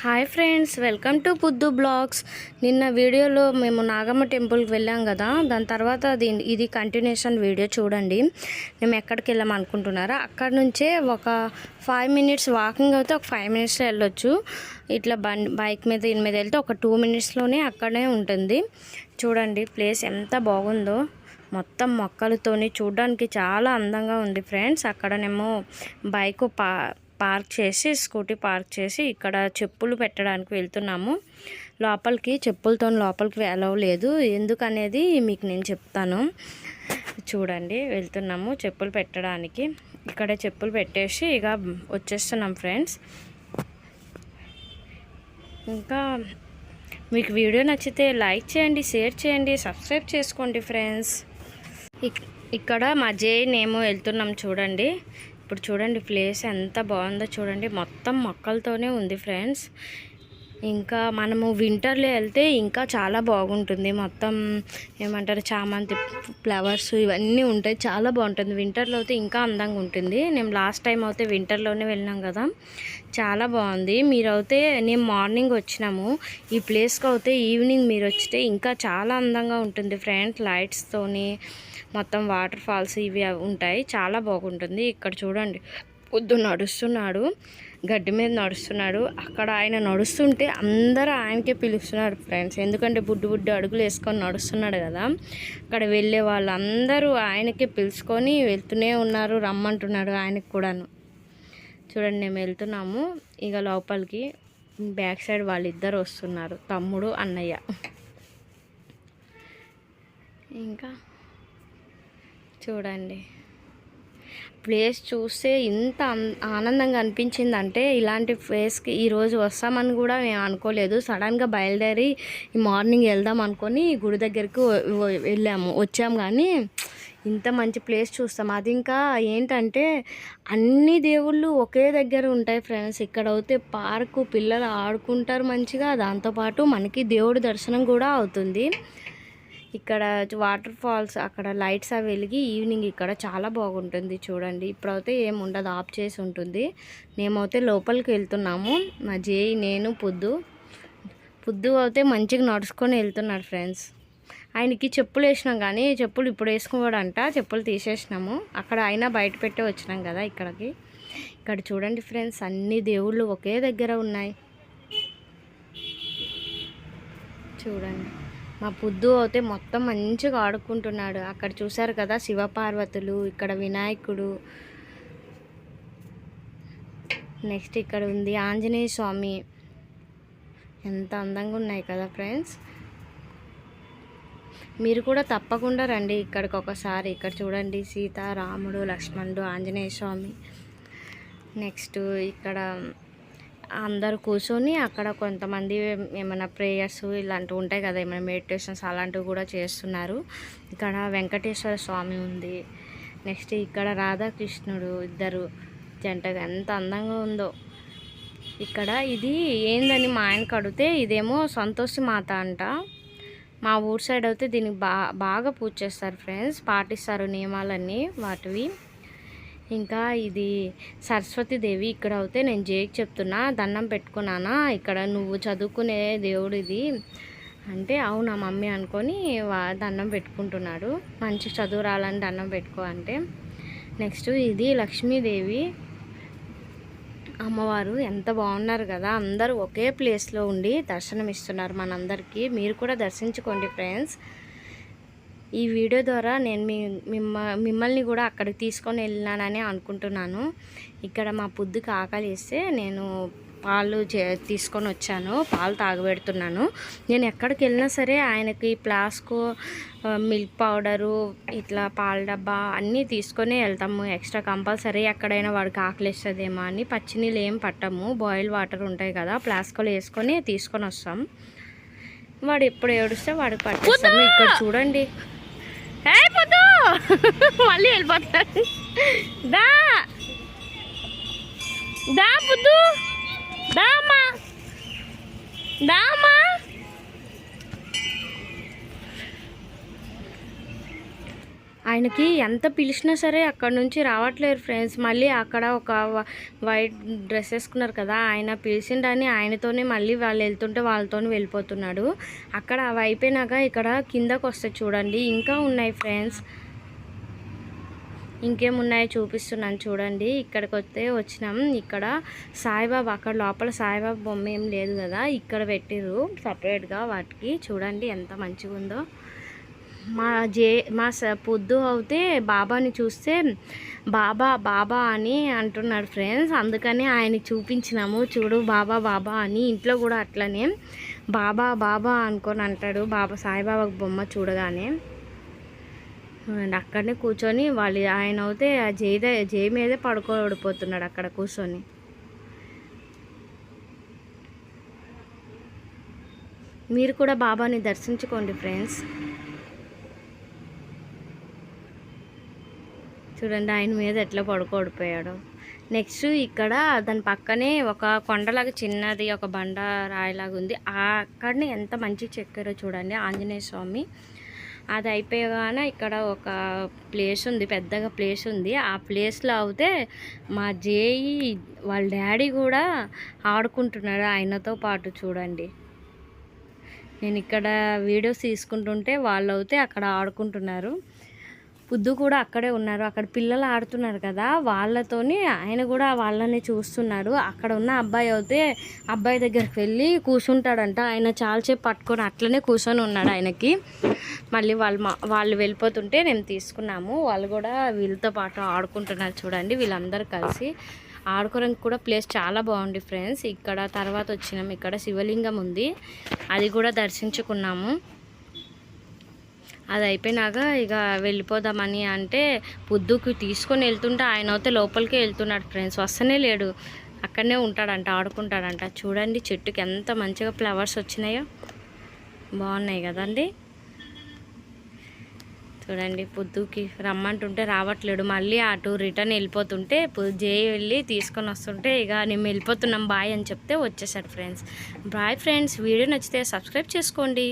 Hi friends welcome to Puddu blogs. నిన్న వీడియోలో మేము నాగమ్మ టెంపుల్కి వెళ్ళాం కదా దాని తర్వాత దీని ఇది కంటిన్యూషన్ వీడియో చూడండి. మేము ఎక్కడికి వెళ్ళాం అనుకుంటున్నారా? అక్కడ నుంచే ఒక ఫైవ్ మినిట్స్ వాకింగ్ అయితే ఒక ఫైవ్ మినిట్స్లో వెళ్ళొచ్చు. ఇట్లా బండి బైక్ మీద దీని మీద వెళ్తే ఒక టూ మినిట్స్లోనే అక్కడే ఉంటుంది. చూడండి ప్లేస్ ఎంత బాగుందో. మొత్తం మొక్కలతోని చూడడానికి చాలా అందంగా ఉంది ఫ్రెండ్స్. అక్కడనేమో బైక్ పా పార్క్ చేసి స్కూటీ పార్క్ చేసి ఇక్కడ చెప్పులు పెట్టడానికి వెళ్తున్నాము. లోపలికి చెప్పులతో లోపలికి అలవ్ లేదు. ఎందుకనేది మీకు నేను చెప్తాను. చూడండి వెళ్తున్నాము చెప్పులు పెట్టడానికి. ఇక్కడ చెప్పులు పెట్టేసి ఇక వచ్చేస్తున్నాం ఫ్రెండ్స్. ఇంకా మీకు వీడియో నచ్చితే లైక్ చేయండి షేర్ చేయండి సబ్స్క్రైబ్ చేసుకోండి ఫ్రెండ్స్. ఇక్- ఇక్కడ మా జైనేమో వెళ్తున్నాం చూడండి. ఇప్పుడు చూడండి ప్లేస్ ఎంత బాగుందో చూడండి. మొత్తం మొక్కలతోనే ఉంది ఫ్రెండ్స్. ఇంకా మనము వింటర్లో వెళ్తే ఇంకా చాలా బాగుంటుంది. మొత్తం ఏమంటారు చామంతి ఫ్లవర్స్ ఇవన్నీ ఉంటాయి. చాలా బాగుంటుంది. వింటర్లో అయితే ఇంకా అందంగా ఉంటుంది. నేను లాస్ట్ టైం అయితే వింటర్లోనే వెళ్ళినాం కదా. చాలా బాగుంది. మీరైతే నేను మార్నింగ్ వచ్చినాము. ఈ ప్లేస్కి అయితే ఈవినింగ్ మీరు వచ్చితే ఇంకా చాలా అందంగా ఉంటుంది. ఫ్రెండ్స్ లైట్స్తోని మొత్తం వాటర్ ఫాల్స్ ఇవి అవి ఉంటాయి. చాలా బాగుంటుంది. ఇక్కడ చూడండి. పొద్దు నడుస్తున్నాడు గడ్డి మీద నడుస్తున్నాడు. అక్కడ ఆయన నడుస్తుంటే అందరూ ఆయనకే పిలుస్తున్నారు ఫ్రెండ్స్ ఎందుకంటే బుడ్డు బుడ్డు అడుగులు వేసుకొని నడుస్తున్నాడు కదా. అక్కడ వెళ్ళే వాళ్ళందరూ ఆయనకే పిలుచుకొని వెళ్తూనే ఉన్నారు రమ్మంటున్నాడు ఆయనకు కూడాను. చూడండి మేము వెళ్తున్నాము. ఇక లోపలికి బ్యాక్ సైడ్ వాళ్ళిద్దరు వస్తున్నారు తమ్ముడు అన్నయ్య. ఇంకా చూడండి. ప్లేస్ చూస్తే ఇంత అన్- ఆనందంగా అనిపించిందంటే ఇలాంటి ప్లేస్కి ఈరోజు వస్తామని కూడా మేము అనుకోలేదు. సడన్గా బయలుదేరి మార్నింగ్ వెళ్దాం అనుకొని గుడి దగ్గరికి వెళ్ళాము. వచ్చాము కానీ ఇంత మంచి ప్లేస్ చూస్తాం. అది ఇంకా ఏంటంటే అన్ని దేవుళ్ళు ఒకే దగ్గర ఉంటాయి ఫ్రెండ్స్. ఇక్కడ అయితే పార్కు పిల్లలు ఆడుకుంటారు మంచిగా. దాంతోపాటు మనకి దేవుడి దర్శనం కూడా అవుతుంది. ఇక్కడ వాటర్ ఫాల్స్ అక్కడ లైట్స్ అవి వెలిగి ఈవినింగ్ ఇక్కడ చాలా బాగుంటుంది చూడండి. ఇప్పుడైతే ఏం ఉండదు ఆఫ్ చేసి ఉంటుంది. మేమైతే లోపలికి వెళ్తున్నాము. మా జేయి నేను పొద్దు. పొద్దు అయితే మంచిగా నడుచుకొని వెళ్తున్నాడు ఫ్రెండ్స్. ఆయనకి చెప్పులు వేసినాం కానీ చెప్పులు ఇప్పుడు వేసుకోవడంట చెప్పులు తీసేసినాము. అక్కడ అయినా బయట పెట్టే వచ్చినాం కదా ఇక్కడికి. ఇక్కడ చూడండి ఫ్రెండ్స్ అన్ని దేవుళ్ళు ఒకే దగ్గర ఉన్నాయి. చూడండి. మా పొద్దు అయితే మొత్తం మంచిగా ఆడుకుంటున్నాడు. అక్కడ చూశారు కదా శివపార్వతులు ఇక్కడ వినాయకుడు. నెక్స్ట్ ఇక్కడ ఉంది ఆంజనేయ స్వామి. ఎంత అందంగా ఉన్నాయి కదా ఫ్రెండ్స్. మీరు కూడా తప్పకుండా రండి ఇక్కడికి ఒకసారి. ఇక్కడ చూడండి సీత రాముడు లక్ష్మణుడు ఆంజనేయ స్వామి. నెక్స్ట్ ఇక్కడ అందరు కూర్చొని అక్కడ కొంతమంది ఏమైనా ప్రేయర్స్ ఇలాంటివి ఉంటాయి కదా ఏమైనా మెడిటేషన్స్ అలాంటివి కూడా చేస్తున్నారు. ఇక్కడ వెంకటేశ్వర స్వామి ఉంది. నెక్స్ట్ ఇక్కడ రాధాకృష్ణుడు ఇద్దరు జంటగా ఎంత అందంగా ఉందో. ఇక్కడ ఇది ఏందని మా ఆయనకు అడిగితే ఇదేమో సంతోషి మాత అంట. మా ఊరు సైడ్ అయితే దీనికి బా బాగా పూజ చేస్తారు ఫ్రెండ్స్. పాటిస్తారు నియమాలన్నీ వాటివి. ఇంకా ఇది సరస్వతి దేవి ఇక్కడ అయితే నేను జేకి చెప్తున్నా దండం పెట్టుకున్నానా ఇక్కడ నువ్వు చదువుకునే దేవుడు ఇది. అంటే అవునా మమ్మీ అనుకొని దండం పెట్టుకుంటున్నాడు. మంచి చదువు రాలని దండం పెట్టుకో అంటే. నెక్స్ట్ ఇది లక్ష్మీదేవి. అమ్మవారు ఎంత బాగున్నారు కదా. అందరూ ఒకే ప్లేస్లో ఉండి దర్శనం ఇస్తున్నారు మనందరికీ. మీరు కూడా దర్శించుకోండి ఫ్రెండ్స్. ఈ వీడియో ద్వారా నేను మీ మిమ్మ మిమ్మల్ని కూడా అక్కడికి తీసుకొని వెళ్ళినానని అనుకుంటున్నాను. ఇక్కడ మా పుద్దుకి ఆకలి వేస్తే నేను పాలు చే తీసుకొని వచ్చాను పాలు తాగబెడుతున్నాను. నేను ఎక్కడికి వెళ్ళినా సరే ఆయనకి ప్లాస్కో మిల్క్ పౌడరు ఇట్లా పాల డబ్బా అన్నీ తీసుకొని వెళ్తాము. ఎక్స్ట్రా కంపల్సరీ ఎక్కడైనా వాడికి ఆకలి వేస్తుందేమో అని. పచ్చి నీళ్ళు ఏం పట్టము బాయిల్ వాటర్ ఉంటాయి కదా ప్లాస్కోలో వేసుకొని తీసుకొని వస్తాం. వాడు ఎప్పుడు ఏడుస్తే వాడికి పట్టేస్తాము. ఇక్కడ చూడండి. ఏ పొద్దు మళ్ళీ వెళ్ళిపోతాడు దా దా పొద్దు దామా దామా ఆయనకి ఎంత పిలిచినా సరే అక్కడ నుంచి రావట్లేరు ఫ్రెండ్స్. మళ్ళీ అక్కడ ఒక వైట్ డ్రెస్ వేసుకున్నారు కదా ఆయన పిలిచిండని ఆయనతోనే మళ్ళీ వాళ్ళు వెళ్తుంటే వాళ్ళతోనే వెళ్ళిపోతున్నాడు. అక్కడ అవి అయిపోయినాక ఇక్కడ కిందకు వస్తే చూడండి. ఇంకా ఉన్నాయి ఫ్రెండ్స్. ఇంకేమున్నాయో చూపిస్తున్నాను చూడండి. ఇక్కడికి వస్తే వచ్చినాం. ఇక్కడ సాయిబాబా అక్కడ లోపల సాయిబాబా బొమ్మ ఏం లేదు కదా ఇక్కడ పెట్టిర్రు సపరేట్గా వాటికి. చూడండి ఎంత మంచిగా ఉందో మా జే మా స పొద్దు అవుతే బాబాని చూస్తే బాబా బాబా అని అంటున్నాడు ఫ్రెండ్స్. అందుకని ఆయనకి చూపించినాము. చూడు బాబా బాబా అని ఇంట్లో కూడా అట్లనే బాబా బాబా అనుకొని అంటాడు. బాబా సాయిబాబాకు బొమ్మ చూడగానే. అండ్ అక్కడనే కూర్చొని వాళ్ళు ఆయన అయితే ఆ జై ద- జై మీదే పడుకోడిపోతున్నాడు అక్కడ కూర్చొని. మీరు కూడా బాబాని దర్శించుకోండి ఫ్రెండ్స్. చూడండి ఆయన మీద ఎట్లా పడుకోడిపోయాడు నెక్స్ట్ ఇక్కడ దాని పక్కనే ఒక కొండలాగా చిన్నది ఒక బండ రాయిలాగా ఉంది. అక్కడనే ఎంత మంచి చెక్కారో చూడండి ఆంజనేయ స్వామి. అది అయిపోయగానే ఇక్కడ ఒక ప్లేస్ ఉంది పెద్దగా ప్లేస్ ఉంది. ఆ ప్లేస్లో అయితే మా జేయి వాళ్ళ డాడీ కూడా ఆడుకుంటున్నాడు ఆయనతో పాటు చూడండి. నేను ఇక్కడ వీడియోస్ తీసుకుంటుంటే వాళ్ళు అయితే అక్కడ ఆడుకుంటున్నారు. బుద్ధు కూడా అక్కడే ఉన్నారు. అక్కడ పిల్లలు ఆడుతున్నారు కదా వాళ్ళతోని ఆయన కూడా వాళ్ళని చూస్తున్నాడు. అక్కడ ఉన్న అబ్బాయి అయితే అబ్బాయి దగ్గరికి వెళ్ళి కూర్చుంటాడంట ఆయన చాలాసేపు పట్టుకొని అట్లనే కూర్చొని ఉన్నాడు ఆయనకి. మళ్ళీ వాళ్ళు మా వాళ్ళు వెళ్ళిపోతుంటే నేను తీసుకున్నాము. వాళ్ళు కూడా వీళ్ళతో పాటు ఆడుకుంటున్నారు చూడండి వీళ్ళందరూ కలిసి. ఆడుకోవడానికి కూడా ప్లేస్ చాలా బాగుంది ఫ్రెండ్స్. ఇక్కడ తర్వాత వచ్చినాం. ఇక్కడ శివలింగం ఉంది. అది కూడా దర్శించుకున్నాము. అది అయిపోయినాక ఇక వెళ్ళిపోదామని అంటే పొద్దుకు తీసుకొని వెళ్తుంటే ఆయన అయితే లోపలికి వెళ్తున్నాడు ఫ్రెండ్స్ వస్తనే లేడు. అక్కడనే ఉంటాడంట ఆడుకుంటాడంట. చూడండి చెట్టుకి ఎంత మంచిగా ఫ్లవర్స్ వచ్చినాయో. బాగున్నాయి కదండి. చూడండి పొద్దుకి రమ్మంటుంటే రావట్లేడు. మళ్ళీ అటు రిటర్న్ వెళ్ళిపోతుంటే పొద్దు జే వెళ్ళి తీసుకొని వస్తుంటే ఇక నేను వెళ్ళిపోతున్నాం బాయ్ అని చెప్తే వచ్చేసాడు ఫ్రెండ్స్ బాయ్ ఫ్రెండ్స్ వీడియో నచ్చితే సబ్స్క్రైబ్ చేసుకోండి.